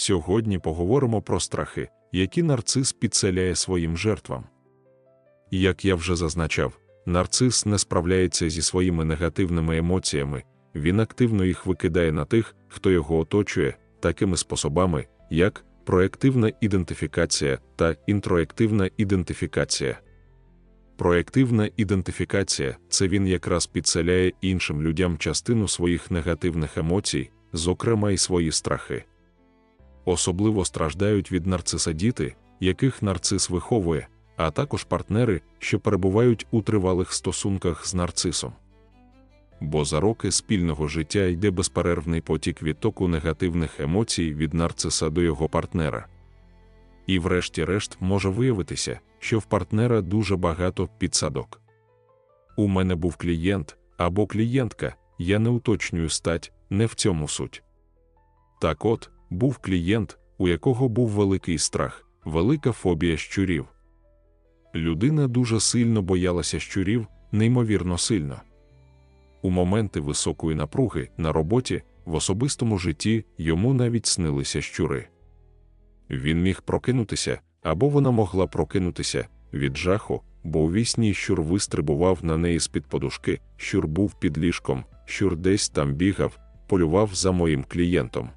Сьогодні поговоримо про страхи, які нарцис підселяє своїм жертвам. Як я вже зазначав, нарцис не справляється зі своїми негативними емоціями, він активно їх викидає на тих, хто його оточує, такими способами, як проективна ідентифікація та інтроективна ідентифікація. Проективна ідентифікація це він якраз підселяє іншим людям частину своїх негативних емоцій, зокрема й свої страхи. Особливо страждають від нарциса діти, яких нарцис виховує, а також партнери, що перебувають у тривалих стосунках з нарцисом. Бо за роки спільного життя йде безперервний потік відтоку негативних емоцій від нарциса до його партнера. І, врешті-решт, може виявитися, що в партнера дуже багато підсадок. У мене був клієнт або клієнтка, я не уточнюю стать, не в цьому суть. Так от, був клієнт, у якого був великий страх, велика фобія щурів. Людина дуже сильно боялася щурів, неймовірно сильно. У моменти високої напруги на роботі, в особистому житті йому навіть снилися щури. Він міг прокинутися, або вона могла прокинутися від жаху, бо у вісні щур вистрибував на неї з-під подушки, щур був під ліжком, щур десь там бігав, полював за моїм клієнтом.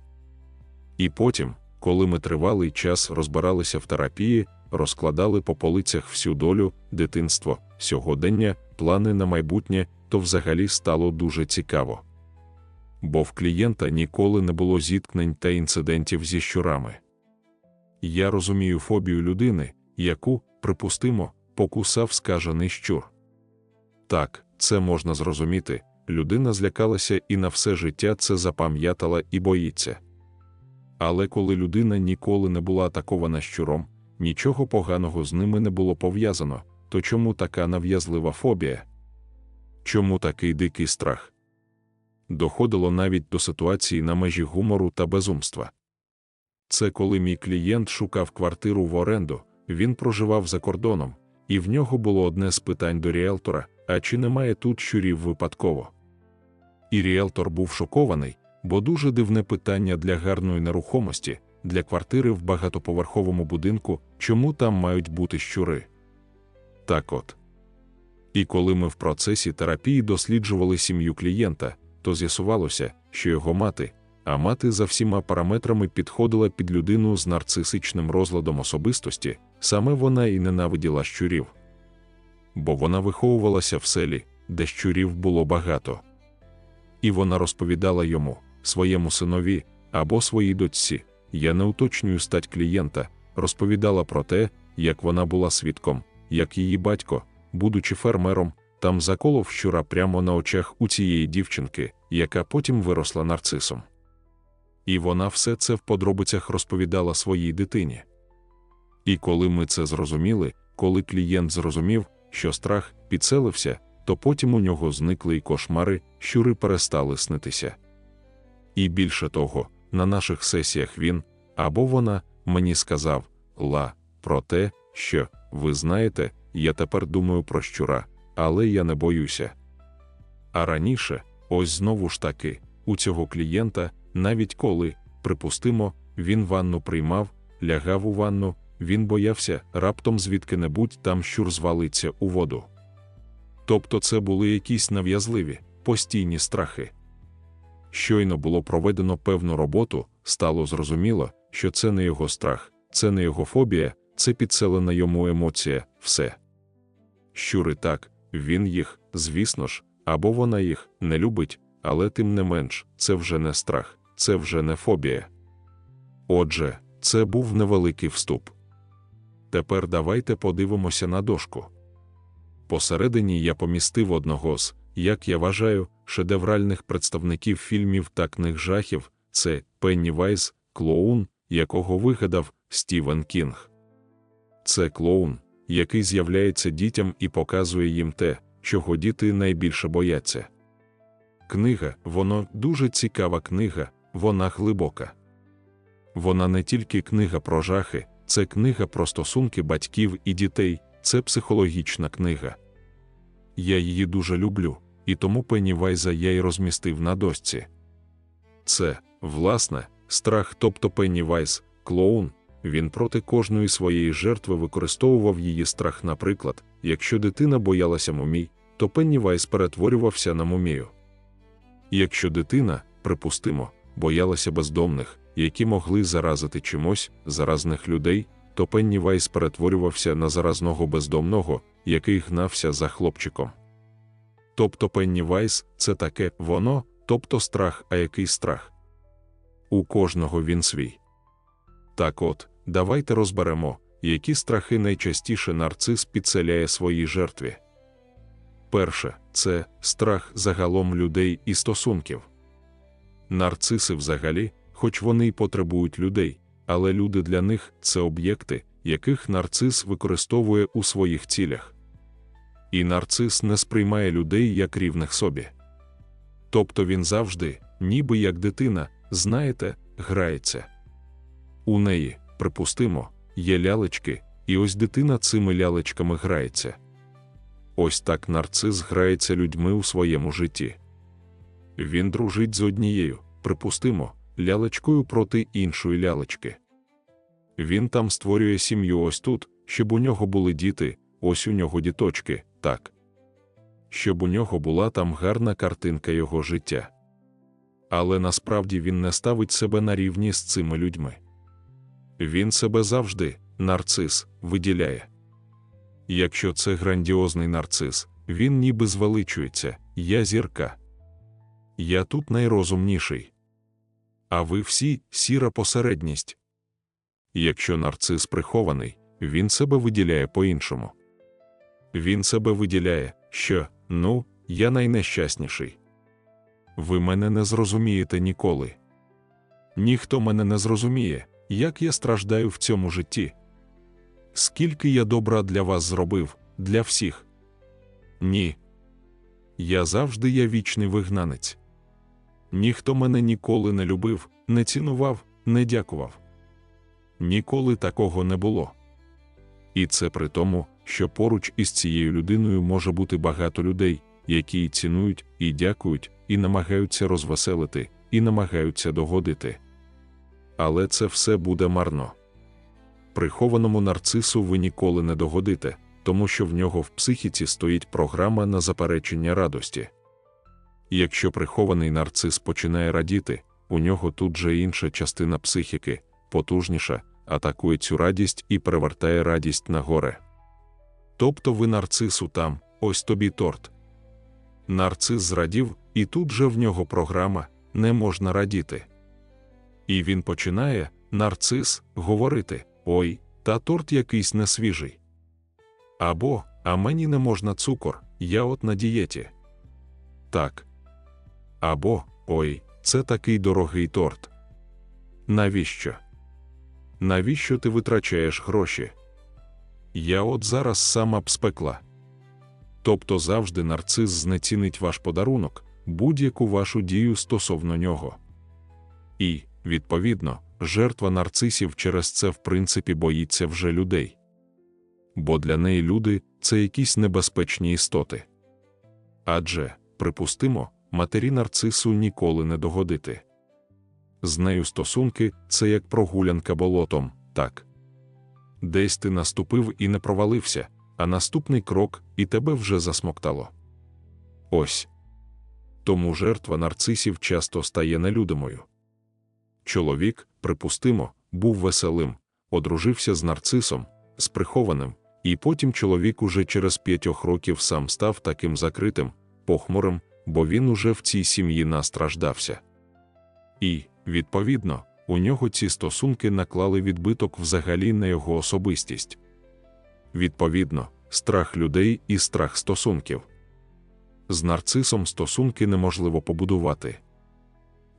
І потім, коли ми тривалий час розбиралися в терапії, розкладали по полицях всю долю, дитинство, сьогодення, плани на майбутнє, то взагалі стало дуже цікаво. Бо в клієнта ніколи не було зіткнень та інцидентів зі щурами. Я розумію фобію людини, яку, припустимо, покусав скажений щур. Так, це можна зрозуміти, людина злякалася і на все життя це запам'ятала і боїться. Але коли людина ніколи не була атакована щуром, нічого поганого з ними не було пов'язано, то чому така нав'язлива фобія? Чому такий дикий страх? Доходило навіть до ситуації на межі гумору та безумства. Це коли мій клієнт шукав квартиру в оренду, він проживав за кордоном, і в нього було одне з питань до ріелтора: а чи немає тут щурів випадково? І ріелтор був шокований, бо дуже дивне питання для гарної нерухомості, для квартири в багатоповерховому будинку, чому там мають бути щури. Так от. І коли ми в процесі терапії досліджували сім'ю клієнта, то з'ясувалося, що його мати, а мати за всіма параметрами підходила під людину з нарцисичним розладом особистості, саме вона і ненавиділа щурів. Бо вона виховувалася в селі, де щурів було багато. І вона розповідала йому, своєму синові або своїй дочці, я не уточнюю стать клієнта, розповідала про те, як вона була свідком, як її батько, будучи фермером, там заколов щура прямо на очах у цієї дівчинки, яка потім виросла нарцисом. І вона все це в подробицях розповідала своїй дитині. І коли ми це зрозуміли, коли клієнт зрозумів, що страх підселився, то потім у нього зникли й кошмари, щури перестали снитися. І більше того, на наших сесіях він або вона мені сказав ла про те, що, ви знаєте, я тепер думаю про щура, але я не боюся. А раніше, ось знову ж таки, у цього клієнта, навіть коли, припустимо, він ванну приймав, лягав у ванну, він боявся раптом звідки-небудь там щур звалиться у воду. Тобто це були якісь нав'язливі, постійні страхи. Щойно було проведено певну роботу, стало зрозуміло, що це не його страх, це не його фобія, це підселена йому емоція, все. Щури так, він їх, звісно ж, або вона їх не любить, але тим не менш, це вже не страх, це вже не фобія. Отже, це був невеликий вступ. Тепер давайте подивимося на дошку. Посередині я помістив одного з, як я вважаю, шедевральних представників фільмів та книг жахів це Пеннівайз, клоун, якого вигадав Стівен Кінг. Це клоун, який з'являється дітям і показує їм те, чого діти найбільше бояться. Книга, воно дуже цікава книга, вона глибока. Вона не тільки книга про жахи, це книга про стосунки батьків і дітей, це психологічна книга. Я її дуже люблю, і тому Пеннівайза я й розмістив на дошці. Це, власне, страх, тобто Пеннівайс, клоун, він проти кожної своєї жертви використовував її страх. Наприклад, якщо дитина боялася мумій, то Пеннівайс перетворювався на мумію. Якщо дитина, припустимо, боялася бездомних, які могли заразити чимось заразних людей, то Пеннівайс перетворювався на заразного бездомного, який гнався за хлопчиком. Тобто Пеннівайс це таке воно, тобто страх, а який страх. У кожного він свій. Так от, давайте розберемо, які страхи найчастіше нарцис підселяє своїй жертві. Перше це страх загалом людей і стосунків. Нарциси взагалі, хоч вони й потребують людей, але люди для них це об'єкти, яких нарцис використовує у своїх цілях. І нарцис не сприймає людей як рівних собі. Тобто він завжди, ніби як дитина, знаєте, грається. У неї, припустимо, є лялечки, і ось дитина цими лялечками грається. Ось так нарцис грається людьми у своєму житті. Він дружить з однією, припустимо, лялечкою проти іншої лялечки. Він там створює сім'ю ось тут, щоб у нього були діти, ось у нього діточки, так. Щоб у нього була там гарна картинка його життя. Але насправді він не ставить себе на рівні з цими людьми. Він себе завжди, нарцис, виділяє. Якщо це грандіозний нарцис, він ніби звеличується, я зірка. Я тут найрозумніший. А ви всі сіра посередність. Якщо нарцис прихований, він себе виділяє по-іншому. Він себе виділяє, що, ну, я найнещасніший. Ви мене не зрозумієте ніколи. Ніхто мене не зрозуміє, як я страждаю в цьому житті. Скільки я добра для вас зробив, для всіх? Ні. Я завжди я вічний вигнанець. Ніхто мене ніколи не любив, не цінував, не дякував. Ніколи такого не було. І це при тому, що поруч із цією людиною може бути багато людей, які і цінують, і дякують, і намагаються розвеселити, і намагаються догодити. Але це все буде марно. Прихованому нарцису ви ніколи не догодите, тому що в нього в психіці стоїть програма на заперечення радості. Якщо прихований нарцис починає радіти, у нього тут же інша частина психіки, потужніша, атакує цю радість і перевертає радість на горе. Тобто ви нарцису там, ось тобі торт. Нарцис зрадів, і тут же в нього програма не можна радіти. І він починає, нарцис, говорити Ой, та торт якийсь несвіжий. Або, а мені не можна цукор, я от на дієті. Так. Або, ой, це такий дорогий торт. Навіщо? Навіщо ти витрачаєш гроші? Я от зараз сама б спекла. Тобто завжди нарцис знецінить ваш подарунок, будь-яку вашу дію стосовно нього. І, відповідно, жертва нарцисів через це в принципі боїться вже людей. Бо для неї люди це якісь небезпечні істоти. Адже, припустимо, матері нарцису ніколи не догодити. З нею стосунки це як прогулянка болотом, так. Десь ти наступив і не провалився, а наступний крок і тебе вже засмоктало. Ось. Тому жертва нарцисів часто стає нелюдимою. Чоловік, припустимо, був веселим, одружився з нарцисом, з прихованим, і потім чоловік уже через п'ятьох років сам став таким закритим, похмурим, бо він уже в цій сім'ї настраждався. І, відповідно, у нього ці стосунки наклали відбиток взагалі на його особистість. Відповідно, страх людей і страх стосунків. З нарцисом стосунки неможливо побудувати.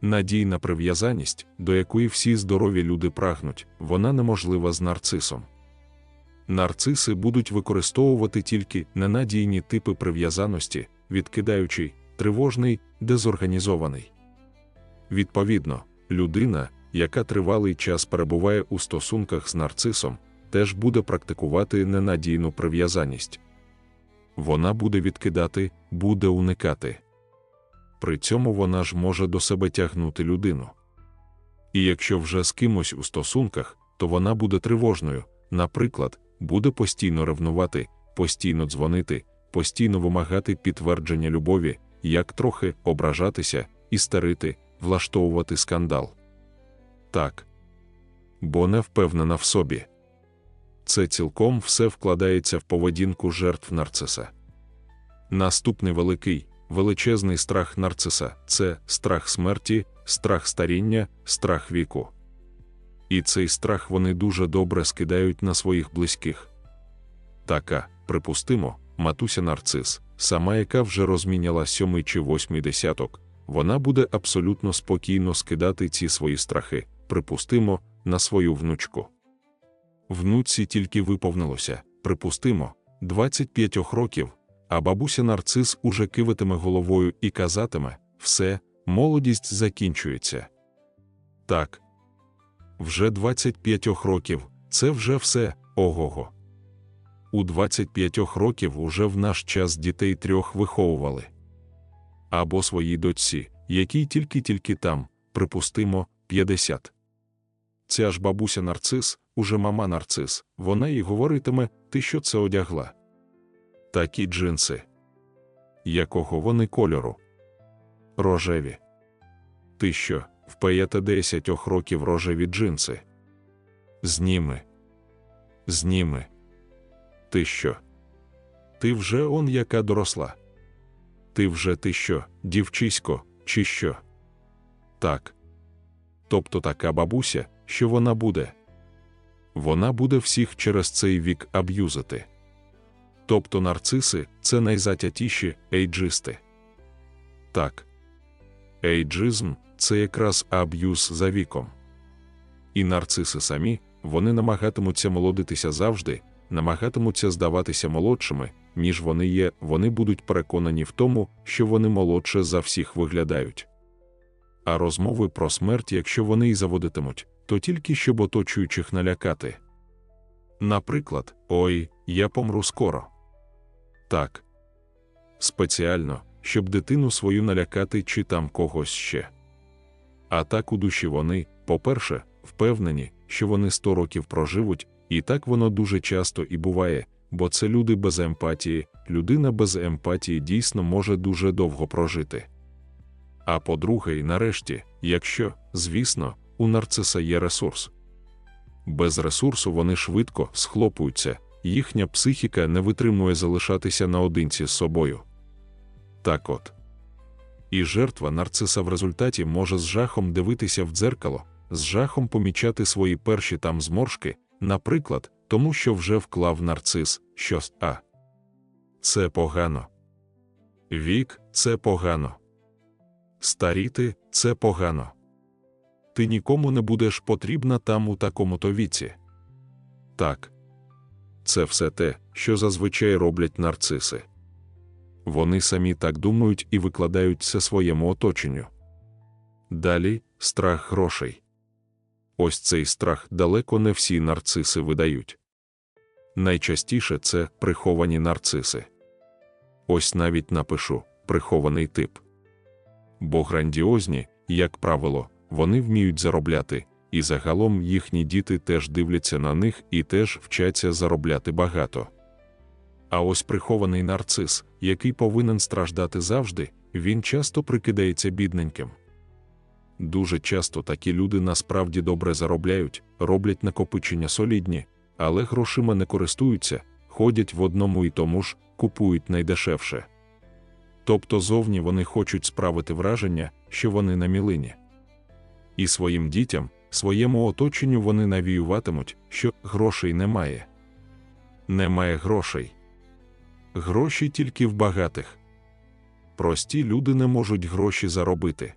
Надійна прив'язаність, до якої всі здорові люди прагнуть, вона неможлива з нарцисом. Нарциси будуть використовувати тільки ненадійні типи прив'язаності, відкидаючий, тривожний, дезорганізований. Відповідно, людина, яка тривалий час перебуває у стосунках з нарцисом, теж буде практикувати ненадійну прив'язаність. Вона буде відкидати, буде уникати при цьому вона ж може до себе тягнути людину. І якщо вже з кимось у стосунках, то вона буде тривожною, наприклад, буде постійно ревнувати, постійно дзвонити, постійно вимагати підтвердження любові, як трохи ображатися, істерити, влаштовувати скандал. Так. Бо не впевнена в собі. Це цілком все вкладається в поведінку жертв нарциса. Наступний великий, величезний страх нарциса це страх смерті, страх старіння, страх віку. І цей страх вони дуже добре скидають на своїх близьких. Така, припустимо, матуся нарцис, сама яка вже розміняла сьомий чи восьмий десяток, вона буде абсолютно спокійно скидати ці свої страхи, припустимо, на свою внучку. Внуці тільки виповнилося, припустимо, 25 років, а бабуся нарцис уже киватиме головою і казатиме все, молодість закінчується. Так. Вже 25 років це вже все, ого-го. У 25 років уже в наш час дітей трьох виховували. Або своїй дочці, якій тільки-тільки там, припустимо, 50. Ця ж бабуся нарцис, уже мама нарцис, вона їй говоритиме, ти що це одягла. Такі джинси. Якого вони кольору? Рожеві. Ти що, впаєте 10 років рожеві джинси? Зніми. Зніми. Ти що? Ти вже он яка доросла. Ти вже ти що, дівчисько, чи що? Так. Тобто така бабуся, що вона буде? Вона буде всіх через цей вік аб'юзити. Тобто нарциси це найзатятіші ейджисти. Так. Ейджизм це якраз аб'юз за віком. І нарциси самі вони намагатимуться молодитися завжди, намагатимуться здаватися молодшими, ніж вони є, вони будуть переконані в тому, що вони молодше за всіх виглядають. А розмови про смерть, якщо вони й заводитимуть, то тільки щоб оточуючих налякати. Наприклад, ой, я помру скоро. Так. Спеціально, щоб дитину свою налякати чи там когось ще. А так у душі вони, по-перше, впевнені, що вони сто років проживуть, і так воно дуже часто і буває, бо це люди без емпатії, людина без емпатії дійсно може дуже довго прожити. А по-друге, і нарешті, якщо, звісно, у нарциса є ресурс. Без ресурсу вони швидко схлопуються, їхня психіка не витримує залишатися наодинці з собою. Так от. І жертва нарциса в результаті може з жахом дивитися в дзеркало, з жахом помічати свої перші там зморшки, наприклад, тому що вже вклав нарцис, щось а. Це погано. Вік це погано. Старіти це погано. Ти нікому не будеш потрібна там у такому то віці. Так. Це все те, що зазвичай роблять нарциси. Вони самі так думають і викладають це своєму оточенню. Далі страх грошей. Ось цей страх далеко не всі нарциси видають. Найчастіше це приховані нарциси. Ось навіть напишу прихований тип. Бо грандіозні, як правило, вони вміють заробляти, і загалом їхні діти теж дивляться на них і теж вчаться заробляти багато. А ось прихований нарцис, який повинен страждати завжди, він часто прикидається бідненьким. Дуже часто такі люди насправді добре заробляють, роблять накопичення солідні, але грошима не користуються, ходять в одному і тому ж, купують найдешевше. Тобто зовні вони хочуть справити враження, що вони на мілині. І своїм дітям, своєму оточенню вони навіюватимуть, що грошей немає. Немає грошей. Гроші тільки в багатих. Прості люди не можуть гроші заробити.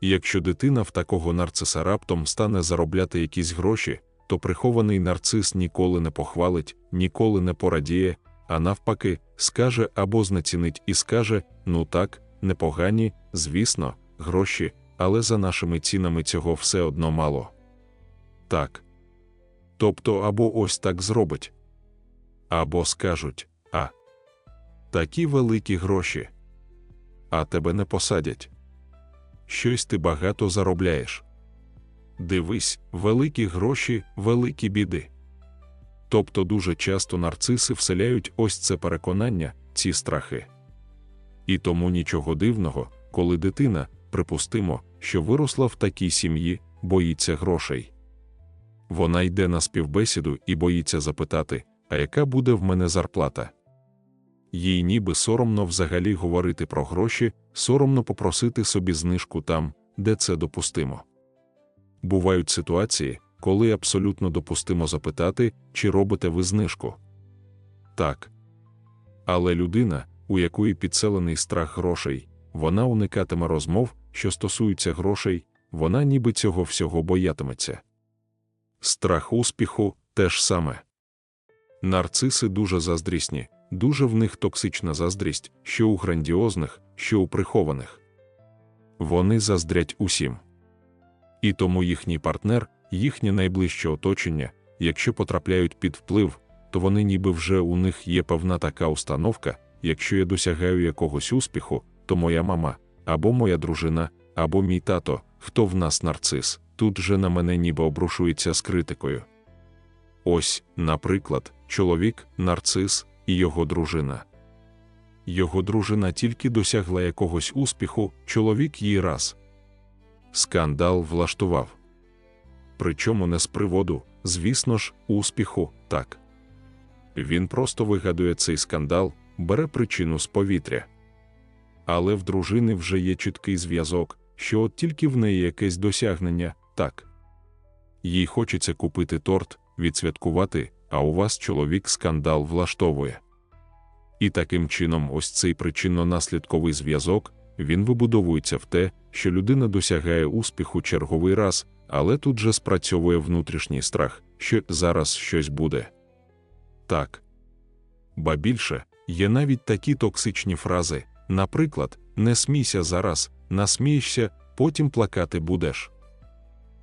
Якщо дитина в такого нарциса раптом стане заробляти якісь гроші, то прихований нарцис ніколи не похвалить, ніколи не порадіє, а навпаки, скаже або знецінить і скаже: ну так, непогані, звісно, гроші, але за нашими цінами цього все одно мало. Так. Тобто або ось так зробить, або скажуть а такі великі гроші, а тебе не посадять. Щось ти багато заробляєш. дивись, великі гроші, великі біди. Тобто дуже часто нарциси вселяють ось це переконання, ці страхи. І тому нічого дивного, коли дитина, припустимо, що виросла в такій сім'ї, боїться грошей. Вона йде на співбесіду і боїться запитати, а яка буде в мене зарплата? Їй ніби соромно взагалі говорити про гроші, соромно попросити собі знижку там, де це допустимо. Бувають ситуації, коли абсолютно допустимо запитати, чи робите ви знижку. Так. Але людина, у якої підселений страх грошей, вона уникатиме розмов, що стосуються грошей, вона ніби цього всього боятиметься. Страх успіху теж саме. Нарциси дуже заздрісні, дуже в них токсична заздрість, що у грандіозних, що у прихованих. Вони заздрять усім. І тому їхній партнер, їхнє найближче оточення, якщо потрапляють під вплив, то вони ніби вже у них є певна така установка, якщо я досягаю якогось успіху, то моя мама, або моя дружина, або мій тато, хто в нас нарцис, тут же на мене ніби обрушується з критикою. Ось, наприклад, чоловік, нарцис і його дружина. Його дружина тільки досягла якогось успіху, чоловік їй раз. Скандал влаштував. Причому не з приводу, звісно ж, успіху, так. Він просто вигадує цей скандал, бере причину з повітря. Але в дружини вже є чіткий зв'язок, що от тільки в неї якесь досягнення, так. Їй хочеться купити торт, відсвяткувати, а у вас чоловік скандал влаштовує. І таким чином, ось цей причинно-наслідковий зв'язок він вибудовується в те, що людина досягає успіху черговий раз, але тут же спрацьовує внутрішній страх, що зараз щось буде. Так. Ба більше, є навіть такі токсичні фрази, наприклад, не смійся зараз, насмієшся, потім плакати будеш.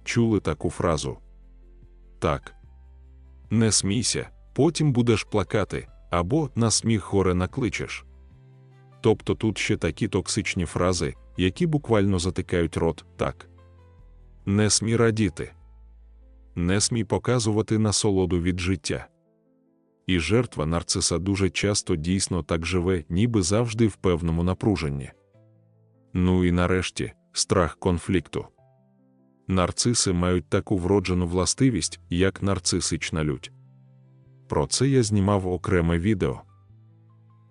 Чули таку фразу? Так. Не смійся, потім будеш плакати, або на сміх горе накличеш. Тобто тут ще такі токсичні фрази, які буквально затикають рот так. Не смій радіти, не смій показувати насолоду від життя. І жертва нарциса дуже часто дійсно так живе, ніби завжди в певному напруженні. Ну і нарешті страх конфлікту. Нарциси мають таку вроджену властивість, як нарцисична лють. Про це я знімав окреме відео.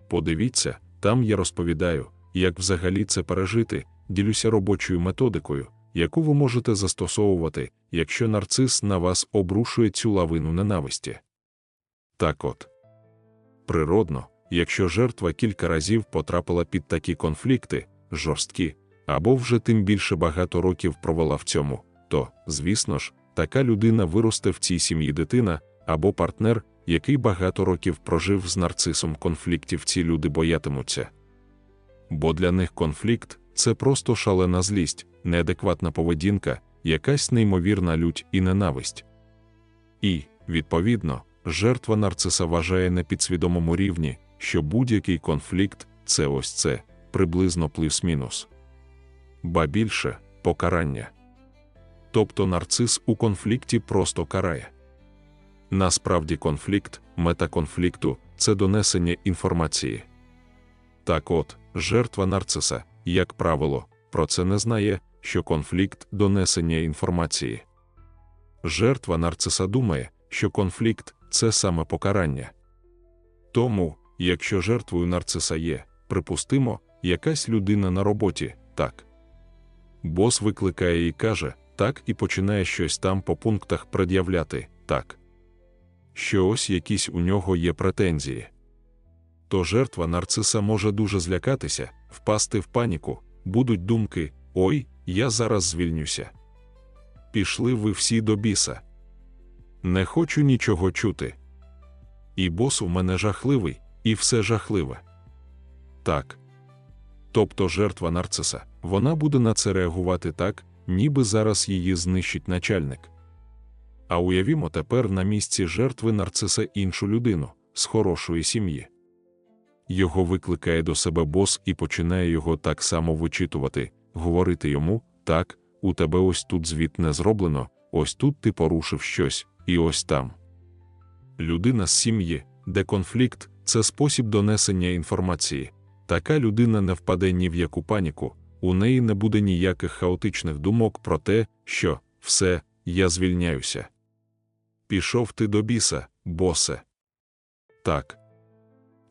Подивіться, там я розповідаю, як взагалі це пережити, ділюся робочою методикою, яку ви можете застосовувати, якщо нарцис на вас обрушує цю лавину ненависті. Так от, природно, якщо жертва кілька разів потрапила під такі конфлікти, жорсткі, або вже тим більше багато років провела в цьому, то, звісно ж, така людина виросте в цій сім'ї дитина або партнер, який багато років прожив з нарцисом конфліктів, ці люди боятимуться. Бо для них конфлікт це просто шалена злість, неадекватна поведінка, якась неймовірна лють і ненависть. І, відповідно, жертва нарциса вважає на підсвідомому рівні, що будь-який конфлікт це ось це, приблизно плюс-мінус. Ба більше покарання. Тобто нарцис у конфлікті просто карає. Насправді конфлікт, мета конфлікту це донесення інформації. Так от, жертва нарциса, як правило, про це не знає, що конфлікт донесення інформації. Жертва нарциса думає, що конфлікт це саме покарання. Тому, якщо жертвою нарциса є, припустимо, якась людина на роботі, так. Бос викликає і каже, так і починає щось там по пунктах пред'являти, так. Що ось якісь у нього є претензії. То жертва нарциса може дуже злякатися, впасти в паніку, будуть думки: Ой, я зараз звільнюся. Пішли ви всі до біса. Не хочу нічого чути. І бос у мене жахливий, і все жахливе. Так. Тобто жертва нарциса, вона буде на це реагувати так, ніби зараз її знищить начальник. А уявімо тепер на місці жертви нарциса іншу людину з хорошої сім'ї. Його викликає до себе бос і починає його так само вичитувати, говорити йому так, у тебе ось тут звіт не зроблено, ось тут ти порушив щось, і ось там. Людина з сім'ї, де конфлікт це спосіб донесення інформації. Така людина не впаде ні в яку паніку, у неї не буде ніяких хаотичних думок про те, що все, я звільняюся. Пішов ти до біса, босе. Так.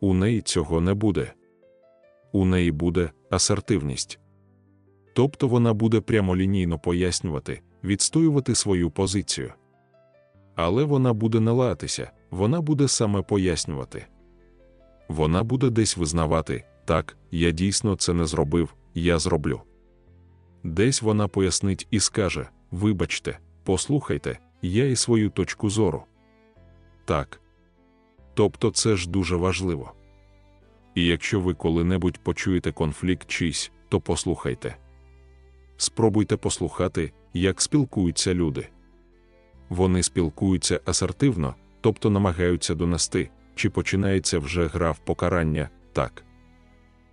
У неї цього не буде. У неї буде асертивність. Тобто вона буде прямолінійно пояснювати, відстоювати свою позицію. Але вона буде не лаятися, вона буде саме пояснювати. Вона буде десь визнавати, так, я дійсно це не зробив, я зроблю. Десь вона пояснить і скаже: Вибачте, послухайте, я і свою точку зору. Так. Тобто це ж дуже важливо. І якщо ви коли-небудь почуєте конфлікт чийсь, то послухайте. Спробуйте послухати, як спілкуються люди. Вони спілкуються асертивно, тобто намагаються донести, чи починається вже гра в покарання, так.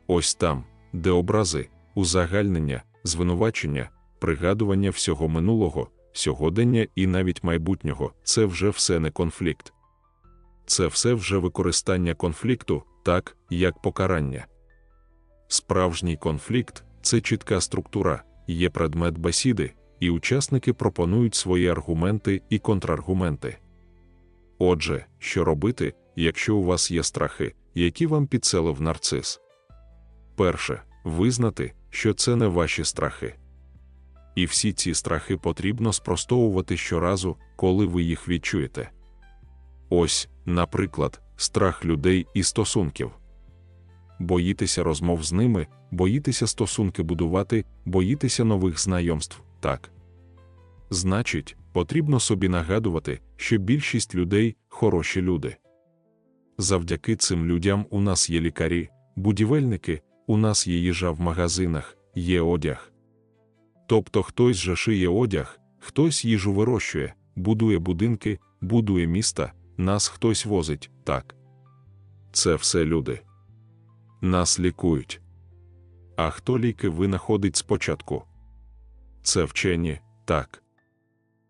Ось там, де образи, узагальнення, звинувачення, пригадування всього минулого, сьогодення і навіть майбутнього це вже все не конфлікт. Це все вже використання конфлікту, так, як покарання. Справжній конфлікт це чітка структура, є предмет бесіди, і учасники пропонують свої аргументи і контраргументи. Отже, що робити, якщо у вас є страхи, які вам підселив нарцис? Перше, визнати, що це не ваші страхи. І всі ці страхи потрібно спростовувати щоразу, коли ви їх відчуєте. Ось, наприклад, страх людей і стосунків. Боїтеся розмов з ними, боїтеся стосунки будувати, боїтеся нових знайомств, так. Значить, потрібно собі нагадувати, що більшість людей хороші люди. Завдяки цим людям у нас є лікарі, будівельники, у нас є їжа в магазинах, є одяг. Тобто хтось же шиє одяг, хтось їжу вирощує, будує будинки, будує міста, нас хтось возить, так. Це все люди. Нас лікують. А хто ліки винаходить спочатку? Це вчені, так.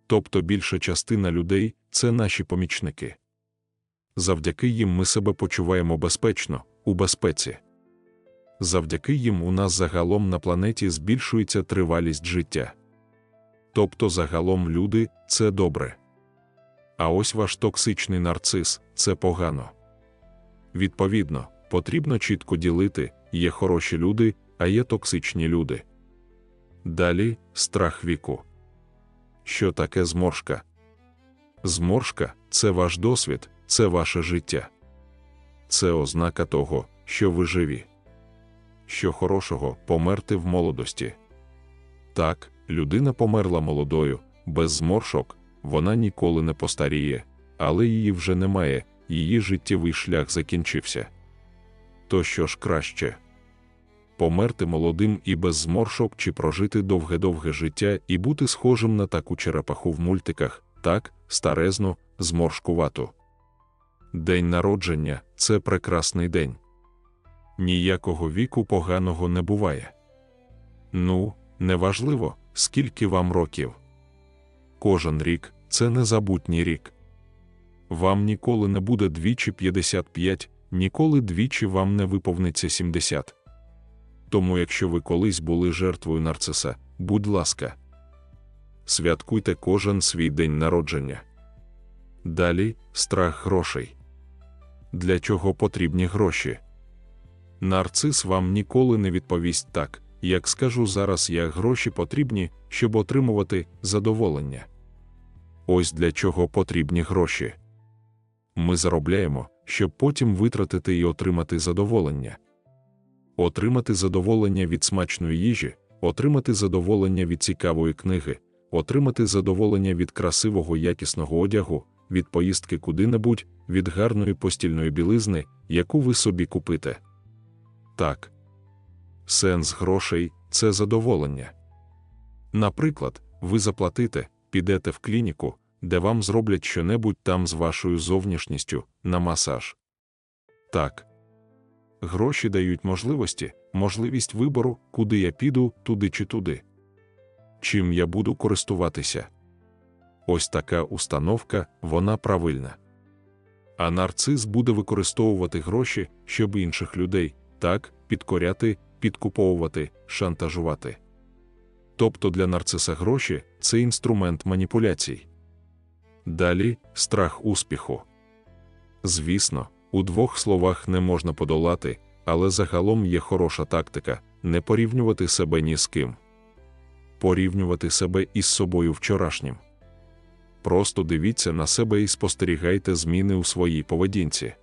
Тобто більша частина людей це наші помічники. Завдяки їм ми себе почуваємо безпечно, у безпеці. Завдяки їм у нас загалом на планеті збільшується тривалість життя. Тобто загалом люди це добре. А ось ваш токсичний нарцис це погано. Відповідно, потрібно чітко ділити, є хороші люди, а є токсичні люди. Далі страх віку. Що таке зморшка? Зморшка це ваш досвід, це ваше життя. Це ознака того, що ви живі. Що хорошого померти в молодості. Так, людина померла молодою, без зморшок, вона ніколи не постаріє, але її вже немає, її життєвий шлях закінчився. То що ж краще? Померти молодим і без зморшок чи прожити довге-довге життя і бути схожим на таку черепаху в мультиках, так, старезну, зморшкувату. День народження це прекрасний день. Ніякого віку поганого не буває. Ну, неважливо, скільки вам років. Кожен рік це незабутній рік. Вам ніколи не буде двічі 55, ніколи двічі вам не виповниться 70. Тому, якщо ви колись були жертвою нарциса, будь ласка, святкуйте кожен свій день народження. Далі страх грошей. Для чого потрібні гроші? Нарцис вам ніколи не відповість так, як скажу зараз, як гроші потрібні, щоб отримувати задоволення. Ось для чого потрібні гроші. Ми заробляємо, щоб потім витратити і отримати задоволення. Отримати задоволення від смачної їжі, отримати задоволення від цікавої книги, отримати задоволення від красивого якісного одягу, від поїздки куди-небудь, від гарної постільної білизни, яку ви собі купите. Так. Сенс грошей це задоволення. Наприклад, ви заплатите, підете в клініку, де вам зроблять щонебудь там з вашою зовнішністю на масаж. Так. Гроші дають можливості, можливість вибору, куди я піду, туди чи туди. Чим я буду користуватися. ось така установка, вона правильна. А нарцис буде використовувати гроші, щоб інших людей так підкоряти, підкуповувати, шантажувати. Тобто для нарциса гроші це інструмент маніпуляцій. Далі страх успіху. Звісно, у двох словах не можна подолати, але загалом є хороша тактика не порівнювати себе ні з ким. Порівнювати себе із собою вчорашнім. Просто дивіться на себе і спостерігайте зміни у своїй поведінці.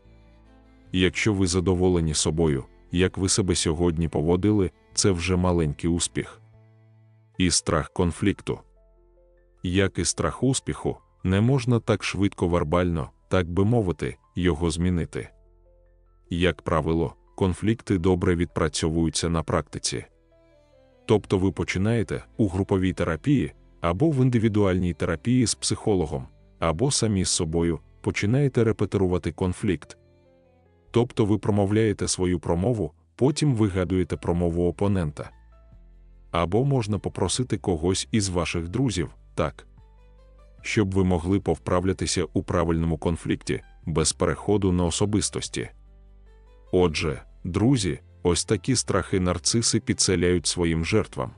Якщо ви задоволені собою, як ви себе сьогодні поводили, це вже маленький успіх. І страх конфлікту. Як і страх успіху, не можна так швидко вербально, так би мовити, його змінити. Як правило, конфлікти добре відпрацьовуються на практиці. Тобто ви починаєте у груповій терапії або в індивідуальній терапії з психологом, або самі з собою починаєте репетирувати конфлікт. Тобто ви промовляєте свою промову, потім вигадуєте промову опонента. Або можна попросити когось із ваших друзів, так, щоб ви могли повправлятися у правильному конфлікті, без переходу на особистості. Отже, друзі, ось такі страхи нарциси підселяють своїм жертвам.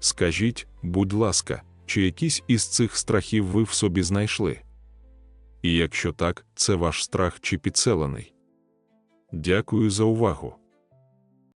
Скажіть, будь ласка, чи якісь із цих страхів ви в собі знайшли? І якщо так, це ваш страх чи підселений? Дякую за увагу.